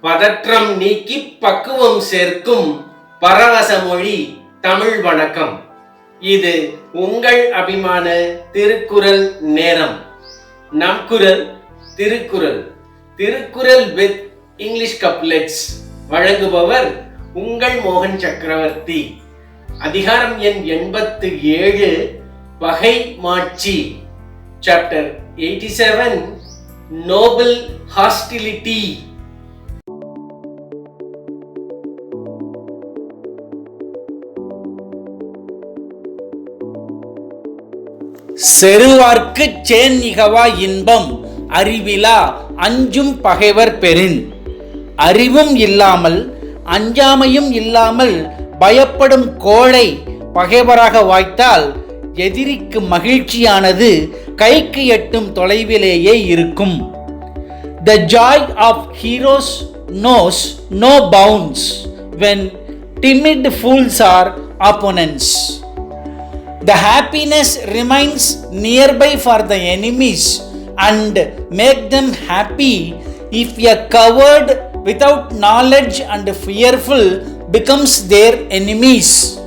பதற்றம் நீக்கி பக்குவம் சேர்க்கும் பரவச மொழி தமிழ் வணக்கம். இது உங்கள் அபிமான திருக்குறள் நேரம். நம் குரல் Thirukkural. Thirukkural with English couplets. வழங்குபவர் உங்கள் மோகன் சக்கரவர்த்தி. அதிகாரம் எண் எண்பத்து ஏழு பகை மாட்சி. Chapter eighty seven noble hostility செருவார்க்குச் சேன் இன்பம் அறிவிலா அஞ்சும் பகைவர் பெறின். அறிவும் இல்லாமல் அஞ்சாமையும் இல்லாமல் பயப்படும் கோழை பகைவராக வாய்த்தால் எதிரிக்கு மகிழ்ச்சியானது கைக்கு எட்டும் தொலைவிலேயே இருக்கும். The joy of heroes knows no bounds when timid fools are opponents the happiness remains nearby for the enemies and make them happy if a coward without knowledge and fearful becomes their enemies